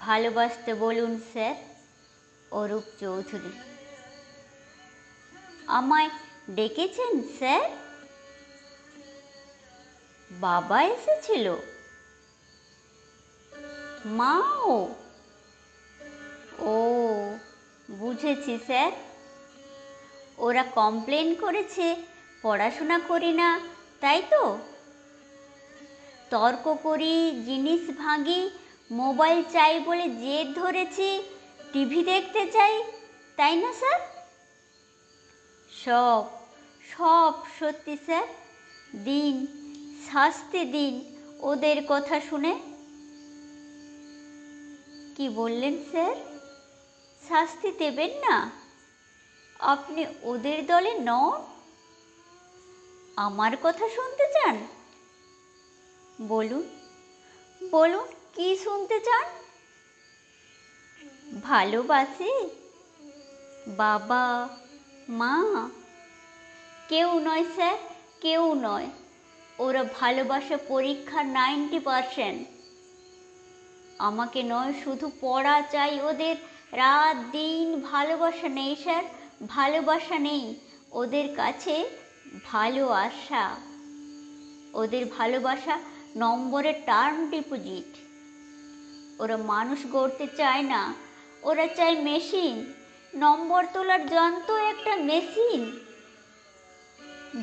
ভালোবাসতে বলুন, স্যার, অরূপ চৌধুরী। আমায় ডেকেছেন, স্যার? বাবা এসেছিল। মাও? ও, বুঝেছি, স্যার। ওরা কমপ্লেন করেছে, পড়াশোনা করি না, তাই তো? তর্ক করি, জিনিস ভাঙি মোবাইল চাই বলে জেদ ধরেছি, টিভি দেখতে চাই, তাই না স্যার? সব সব সত্যি স্যার। দিন, শাস্তি দিন, ওদের কথা শুনে। কি বললেন স্যার? শাস্তি দেবেন না? আপনি ওদের দলে নন? আমার কথা শুনতে চান? বলুন বলুন। কি শুনতে চান? ভালোবাসে? বাবা, মা? কেউ নয়, স্যার, কেউ নয়। ওরা ভালোবাসে পরীক্ষা নাইনটি পারসেন্ট। আমাকে নয়, শুধু পড়া চাই। ওদের রাত দিন ভালোবাসা নেই, স্যার, ভালোবাসা নেই। ওদের কাছে ভালো আশা। ওদের ভালোবাসা নম্বরের টার্ম ডিপোজিট। ওরা মানুষ গড়তে চায় না, ওরা চায় মেশিন। নম্বর তোলার যন্ত্র একটা মেশিন।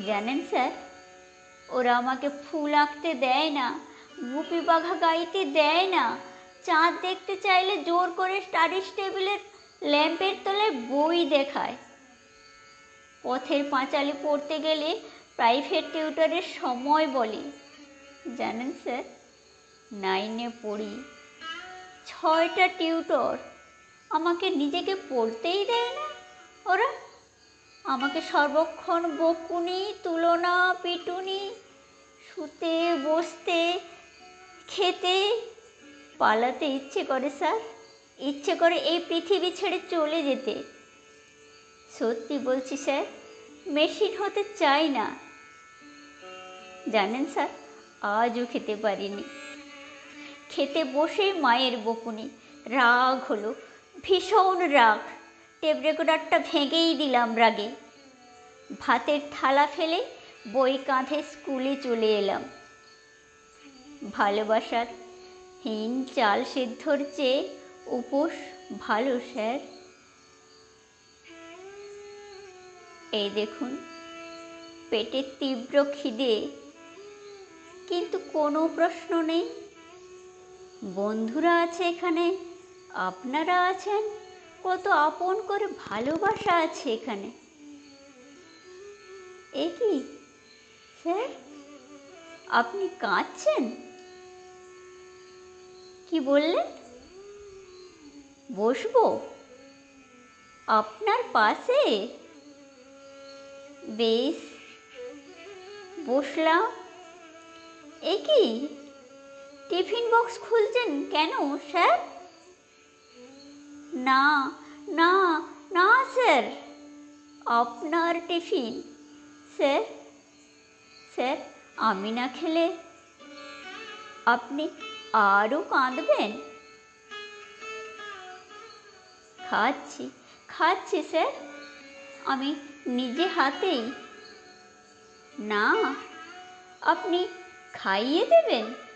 জানেন স্যার, ওরা আমাকে ফুল আঁকতে দেয় না, গুপি বাঘা গাইতে দেয় না। চাঁদ দেখতে চাইলে জোর করে স্টাডি টেবিলের ল্যাম্পের তলায় বই দেখায়। পথের পাঁচালি পড়তে গেলে প্রাইভেট টিউটরের সময় বলে। জানেন স্যার, নাইনে পড়ি। ছয়টা টিউটর আমাকে নিজেকে পড়তেই দেয় না? ওরা? আমাকে সর্বক্ষণ বকুনি, তুলনা, পিটুনি, শুতে, বসতে, খেতে পালাতে ইচ্ছে করে স্যার। ইচ্ছে করে এই পৃথিবী ছেড়ে চলে যেতে। সত্যি বলছি স্যার, মেশিন হতে চাই না। জানেন স্যার, আজও খেতে পারিনি। খেতে বসেই মায়ের বকুনি। রাগ হলো, ভীষণ রাগ। টেপ রেকর্ডারটা ভেঙেই দিলাম রাগে। ভাতের থালা ফেলে বই কাঁধে স্কুলে চলে এলাম। ভালোবাসার হিন চাল সিদ্ধর চেয়ে উপোস, ভালো স্যার। এই দেখুন, পেটের তীব্র খিদে। কিন্তু কোনো প্রশ্ন নেই। বন্ধুরা আছে এখানে? আপনারা আছেন? কত আপন করে ভালোবাসা আছে এখানে। এ কি? স্যার, আপনি কাঁদছেন? কি বললেন? বসবো। আপনার পাশে? বেশ, বসলাম। এ কি? টিফিন বক্স খুলছেন কেন, স্যার? না না না, স্যার। আপনার টিফিন, স্যার? স্যার, আমি না খেলে আপনি আরও কাঁদবেন? খাচ্ছি খাচ্ছি, স্যার। আমি নিজে হাতেই। না, আপনি খাইয়ে দেবেন?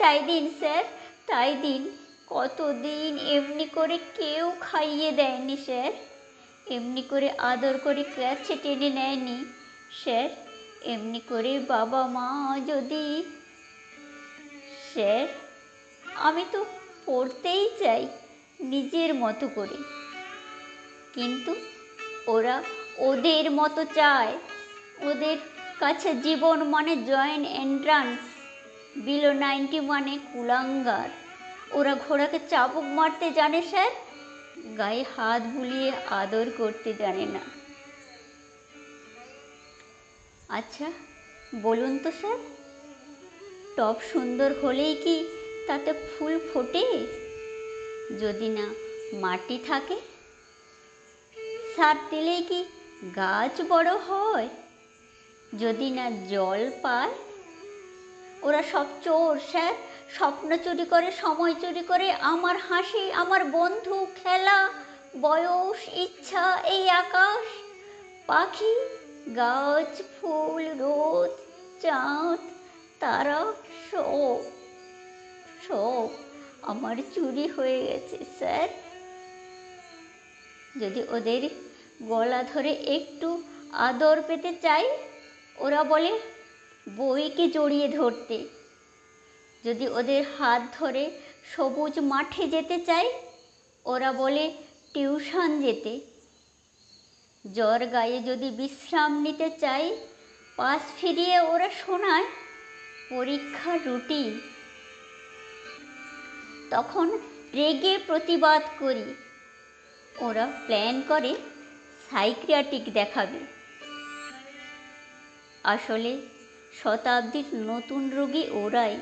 তাই দিন, স্যার, তাই দিন। কতদিন এমনি করে কেউ খাইয়ে দেয়নি, স্যার। এমনি করে আদর করে কাছে টেনে নেয়নি, স্যার। এমনি করে বাবা মা যদি, স্যার, আমি তো পড়তেই চাই নিজের মতো করে। কিন্তু ওরা ওদের মতো চায়। ওদের কাছে জীবন মানে জয়েন্ট এন্ট্রান্স বিলো নাইনটি মানে কুলাঙ্গার। ওরা ঘোড়াকে চাবুক মারতে জানে, স্যার? গায়ে হাত বুলিয়ে আদর করতে জানে না। আচ্ছা বলুন তো, স্যার, টপ সুন্দর হলেই কি তাতে ফুল ফোটে? যদি না, মাটি থাকে? সার দিলেই কি গাছ বড় হয়? যদি না জল পায়? ওরা সব চোর, স্যার। স্বপ্ন চুরি করে, সময় চুরি করে, আমার হাসি, আমার বন্ধু, খেলা, বয়স, ইচ্ছা, এই আকাশ। পাখি, গাছ, ফুল, রোদ, চাঁদ, তারা সব সব আমার চুরি হয়ে গেছে, স্যার। যদি ওদের গলা ধরে একটু আদর পেতে চাই, ওরা বলে বইকে জড়িয়ে ধরতে। যদি ওদের হাত ধরে সবুজ মাঠে যেতে চাই ওরা বলে টিউশন যেতে। জ্বর গায়ে যদি বিশ্রাম নিতে চাই পাশ ফিরিয়ে ওরা শোনায় পরীক্ষা রুটিন। তখন রেগে প্রতিবাদ করি। ওরা প্ল্যান করে সাইক্রিয়াটিক দেখাবে। আসলে শতাব্দীর নতুন রোগী ওরাই।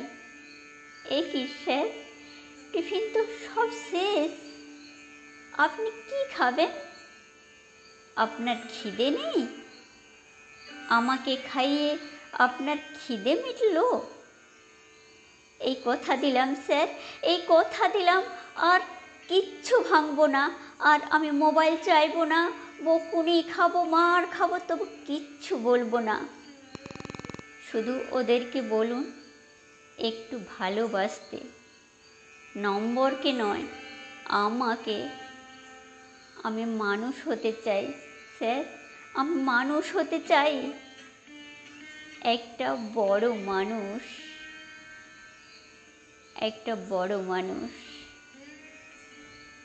এ কি স্যার? টিফিন তো সব শেষ। আপনি কি খাবেন? আপনার খিদে নেই? আমাকে খাইয়ে আপনার খিদে মিটলো? এই কথা দিলাম স্যার, এই কথা দিলাম আর কিচ্ছু ভাঙবো না, আর আমি মোবাইল চাইব না, বকুনি খাব, মার খাব, তবু কিচ্ছু বলব না। শুধু ওদেরকে বলুন, একটু ভালোবাসতে। নম্বরকে নয়, আমাকে। আমি মানুষ হতে চাই, স্যার। আমি মানুষ হতে চাই। একটা বড় মানুষ। একটা বড় মানুষ।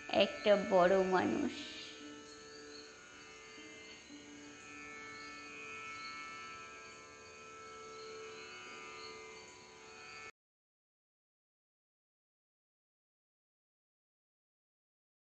একটা বড় মানুষ।